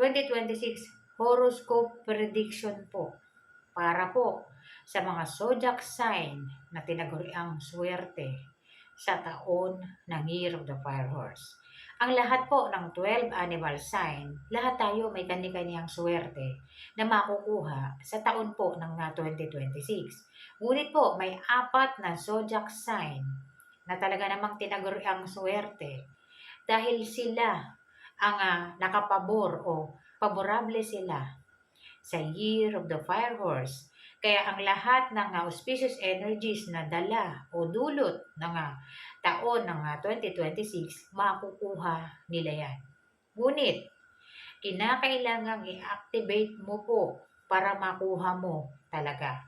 2026 horoscope prediction po para po sa mga zodiac sign na tinaguriang swerte sa taon ng Year of the Fire Horse. Ang lahat po ng 12 animal sign, lahat tayo may kani-kaniyang swerte na makukuha sa taon po ng ah, 2026. Ngunit po, may apat na zodiac sign na talaga namang tinaguriang swerte dahil sila ang ah, nakapabor o paborable sila sa Year of the Fire Horse. Kaya ang lahat ng ah, auspicious energies na dala o dulot ng ah, taon ng ah, 2026, makukuha nila yan. Ngunit, kinakailangang i-activate mo po para makuha mo talaga.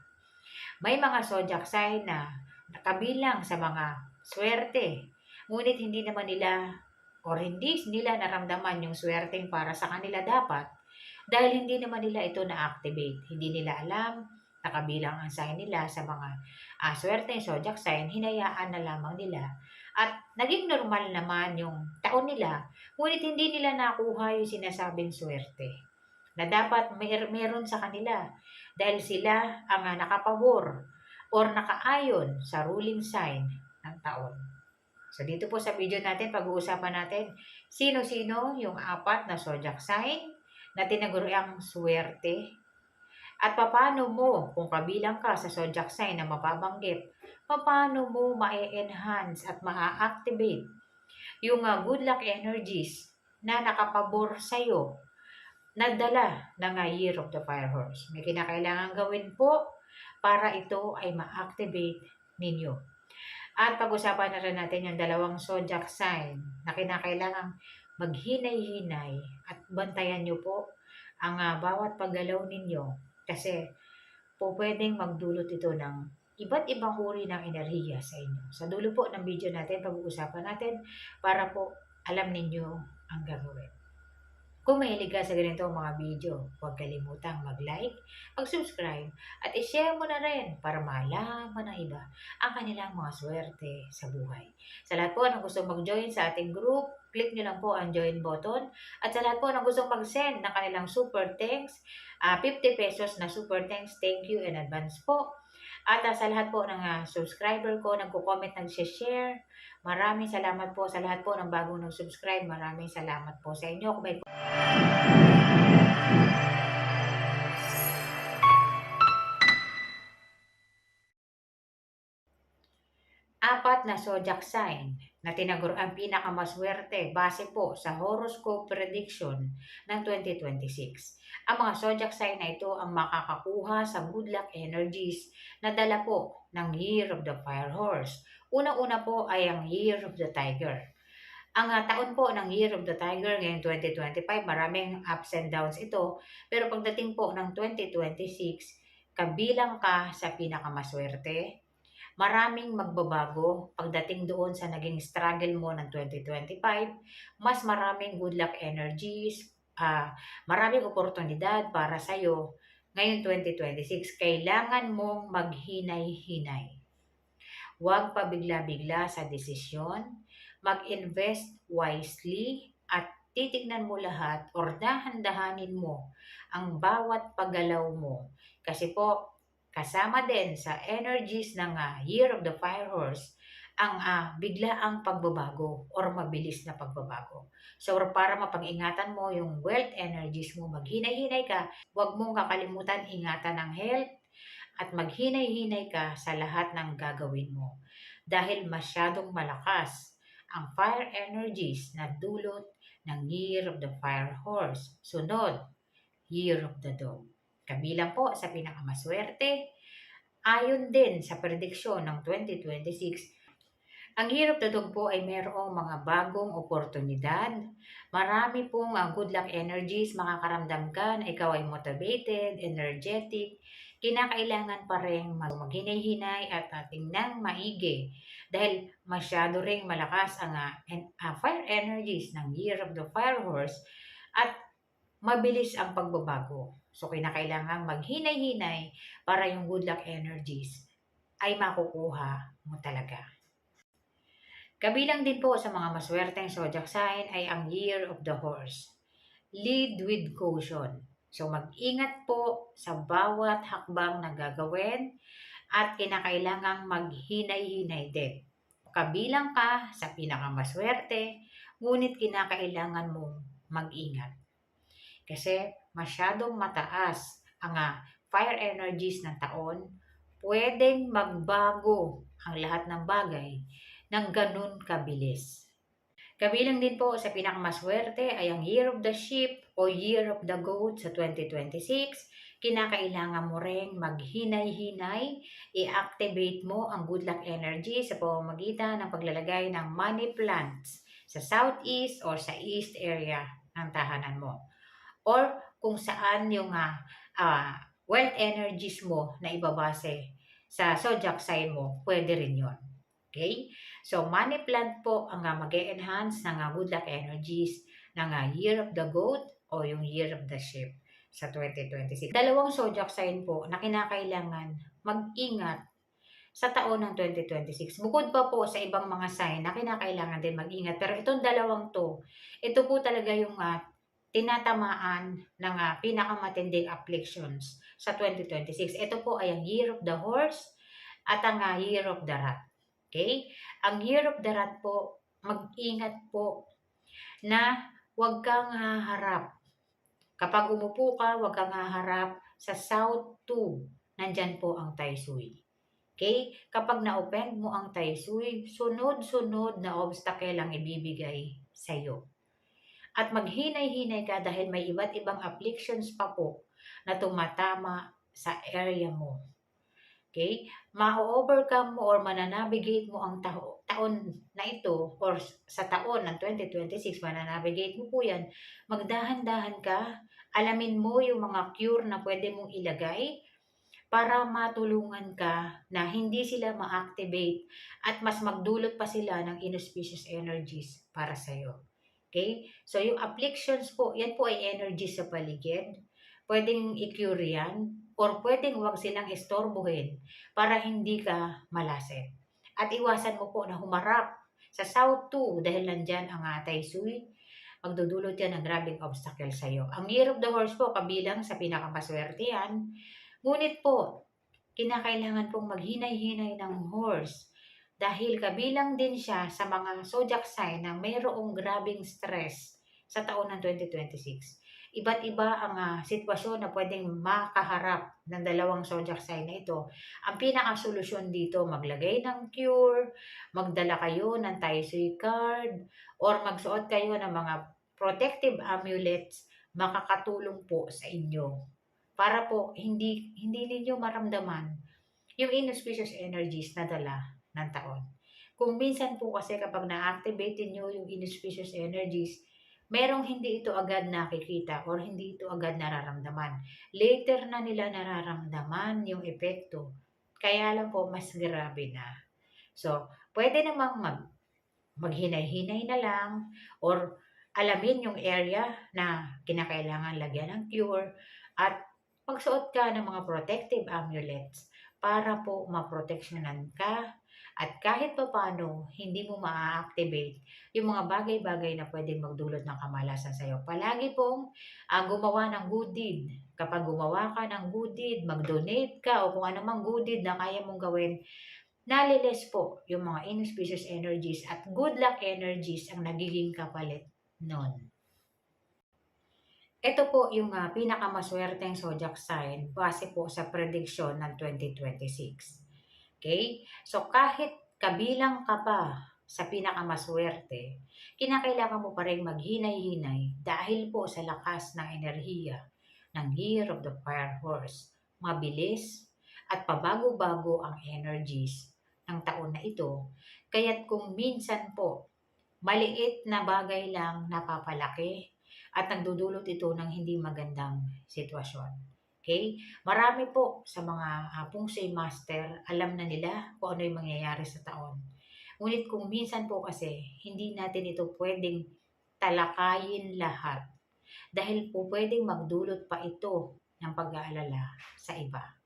May mga zodiac sign na nakabilang sa mga swerte, ngunit hindi naman nila or hindi nila naramdaman yung swerteng para sa kanila dapat dahil hindi naman nila ito na-activate. Hindi nila alam na kabilang ang sign nila sa mga uh, swerteng zodiac sign, hinayaan na lamang nila. At naging normal naman yung taon nila, ngunit hindi nila nakuha yung sinasabing swerte na dapat mer- meron sa kanila dahil sila ang uh, nakapabor or nakaayon sa ruling sign ng taon. So dito po sa video natin, pag-uusapan natin sino-sino yung apat na zodiac sign na tinaguriang swerte at paano mo, kung kabilang ka sa zodiac sign na mababanggit, paano mo ma-enhance at ma-activate yung uh, good luck energies na nakapabor sa'yo na dala ng uh, Year of the Fire Horse. May kinakailangan gawin po para ito ay ma-activate ninyo. At pag-usapan na rin natin yung dalawang zodiac sign na kinakailangang maghinay-hinay at bantayan nyo po ang uh, bawat paggalaw ninyo kasi po pwedeng magdulot ito ng iba't ibang uri ng enerhiya sa inyo. Sa dulo po ng video natin, pag-uusapan natin para po alam ninyo ang gagawin. Kung mahilig ka sa ganito mga video, huwag kalimutang mag-like, mag-subscribe, at i-share mo na rin para malaman ng iba ang kanilang mga swerte sa buhay. Sa lahat po na gustong mag-join sa ating group, click nyo lang po ang join button. At sa lahat po na gustong mag-send ng kanilang super thanks, uh, 50 pesos na super thanks, thank you in advance po. At uh, sa lahat po ng uh, subscriber ko, nagko-comment, nag-share, maraming salamat po sa lahat po ng bagong nag-subscribe. Maraming salamat po sa inyo. Kung apat na zodiac sign na tinagur ang pinakamaswerte base po sa horoscope prediction ng 2026. Ang mga zodiac sign na ito ang makakakuha sa good luck energies na dala po ng Year of the Fire Horse. Una-una po ay ang Year of the Tiger. Ang uh, taon po ng Year of the Tiger ngayong 2025, maraming ups and downs ito. Pero pagdating po ng 2026, kabilang ka sa pinakamaswerte, maraming magbabago pagdating doon sa naging struggle mo ng 2025. Mas maraming good luck energies, uh, maraming oportunidad para sa'yo ngayon 2026. Kailangan mong maghinay-hinay. Huwag pabigla-bigla sa desisyon. Mag-invest wisely at titignan mo lahat or dahan-dahanin mo ang bawat paggalaw mo. Kasi po, Kasama din sa energies ng uh, Year of the Fire Horse ang uh, biglaang pagbabago or mabilis na pagbabago. So para mapag-ingatan mo yung wealth energies mo, maghinay-hinay ka, huwag mong kakalimutan ingatan ang health at maghinay-hinay ka sa lahat ng gagawin mo. Dahil masyadong malakas ang fire energies na dulot ng Year of the Fire Horse. Sunod, Year of the Dog. Kabilang po sa pinakamaswerte, ayon din sa prediksyon ng 2026, ang the Dog po ay mayroong mga bagong oportunidad. Marami pong ang good luck energies, makakaramdam ka na ikaw ay motivated, energetic. Kinakailangan pa rin maghinay-hinay at ating nang maigi dahil masyado ring malakas ang uh, fire energies ng Year of the Fire Horse at mabilis ang pagbabago. So, kinakailangan maghinay-hinay para yung good luck energies ay makukuha mo talaga. Kabilang din po sa mga maswerteng zodiac sign ay ang Year of the Horse. lead with caution. So mag-ingat po sa bawat hakbang na gagawin at kinakailangang maghinay-hinay din. Kabilang ka sa pinakamaswerte, ngunit kinakailangan mong mag-ingat. Kasi masyadong mataas ang ah, fire energies ng taon, pwedeng magbago ang lahat ng bagay ng ganun kabilis. Kabilang din po sa pinakamaswerte ay ang Year of the Sheep o Year of the Goat sa 2026. Kinakailangan mo ring maghinay-hinay, i-activate mo ang good luck energy sa pamamagitan ng paglalagay ng money plants sa southeast or sa east area ng tahanan mo. Or kung saan yung ah, ah, wealth energies mo na ibabase sa zodiac sign mo, pwede rin yon. Okay? So, money plant po ang uh, mag enhance ng uh, good luck energies ng uh, Year of the Goat o yung Year of the Sheep sa 2026. Dalawang zodiac sign po na kinakailangan mag-ingat sa taon ng 2026. Bukod pa po sa ibang mga sign na kinakailangan din mag-ingat. Pero itong dalawang to, ito po talaga yung uh, tinatamaan ng uh, pinakamatinding afflictions sa 2026. Ito po ay ang Year of the Horse at ang uh, Year of the Rat. Okay? Ang year of the rat po, mag-ingat po na huwag kang haharap. Kapag umupo ka, huwag kang haharap sa South 2. Nandyan po ang Tai Sui. Okay? Kapag na-open mo ang Tai Sui, sunod-sunod na obstacle ang ibibigay sa iyo. At maghinay-hinay ka dahil may iba't ibang afflictions pa po na tumatama sa area mo. Okay? Ma-overcome mo or mananavigate mo ang taho, taon na ito or sa taon ng 2026, mananavigate mo po yan. Magdahan-dahan ka, alamin mo yung mga cure na pwede mong ilagay para matulungan ka na hindi sila ma-activate at mas magdulot pa sila ng inauspicious energies para sa iyo. Okay? So, yung afflictions po, yan po ay energy sa paligid. Pwedeng i-cure yan or pwedeng huwag silang istorbohin para hindi ka malaset. At iwasan mo po na humarap sa South 2 dahil nandyan ang atay sui, magdudulot yan ng grabing obstacle sa iyo. Ang Year of the Horse po kabilang sa pinakamaswerte yan. Ngunit po, kinakailangan pong maghinay-hinay ng horse dahil kabilang din siya sa mga zodiac sign na mayroong grabing stress sa taon ng 2026 iba't iba ang uh, sitwasyon na pwedeng makaharap ng dalawang zodiac sign na ito. Ang pinaka-solusyon dito, maglagay ng cure, magdala kayo ng Tai Sui card, or magsuot kayo ng mga protective amulets, makakatulong po sa inyo. Para po hindi hindi ninyo maramdaman yung inauspicious energies na dala ng taon. Kung minsan po kasi kapag na-activate niyo yung inauspicious energies, merong hindi ito agad nakikita or hindi ito agad nararamdaman. Later na nila nararamdaman yung epekto. Kaya lang po, mas grabe na. So, pwede namang mag, maghinay-hinay na lang or alamin yung area na kinakailangan lagyan ng cure at magsuot ka ng mga protective amulets para po maproteksyonan ka at kahit pa paano, hindi mo ma-activate yung mga bagay-bagay na pwedeng magdulot ng kamalasan sa'yo. Palagi pong uh, gumawa ng good deed. Kapag gumawa ka ng good deed, mag-donate ka o kung anumang good deed na kaya mong gawin, naliles po yung mga inauspicious energies at good luck energies ang nagiging kapalit nun. Ito po yung uh, pinakamaswerteng zodiac sign base po sa prediction ng 2026. Okay? So kahit kabilang ka pa sa pinakamaswerte, kinakailangan mo pa rin maghinay-hinay dahil po sa lakas ng enerhiya ng Year of the Fire Horse. Mabilis at pabago-bago ang energies ng taon na ito. Kaya't kung minsan po, maliit na bagay lang napapalaki at nagdudulot ito ng hindi magandang sitwasyon. Okay? Marami po sa mga uh, Pungsay Master, alam na nila kung ano yung mangyayari sa taon. Ngunit kung minsan po kasi, hindi natin ito pwedeng talakayin lahat. Dahil po pwedeng magdulot pa ito ng pag-aalala sa iba.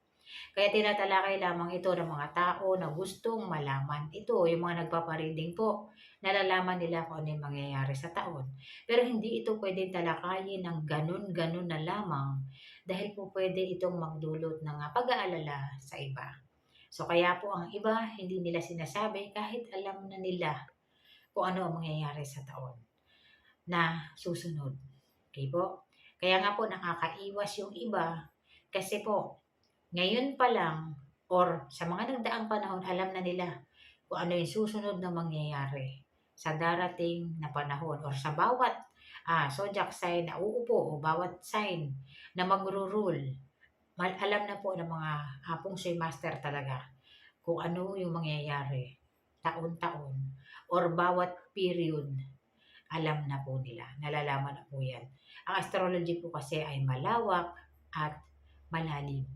Kaya tinatalakay lamang ito ng mga tao na gustong malaman ito, yung mga nagpapareading po, nalalaman nila kung ano yung mangyayari sa taon. Pero hindi ito pwedeng talakayin ng ganun-ganun na lamang dahil po pwede itong magdulot ng ah, pag-aalala sa iba. So kaya po ang iba hindi nila sinasabi kahit alam na nila kung ano ang mangyayari sa taon na susunod. Okay po? Kaya nga po nakakaiwas yung iba kasi po ngayon pa lang or sa mga nagdaang panahon alam na nila kung ano yung susunod na mangyayari sa darating na panahon or sa bawat ah, zodiac sign na uupo o bawat sign na magro-rule. Alam na po ng mga hapong si master talaga kung ano yung mangyayari taon-taon or bawat period alam na po nila, nalalaman na po yan. Ang astrology po kasi ay malawak at malalim.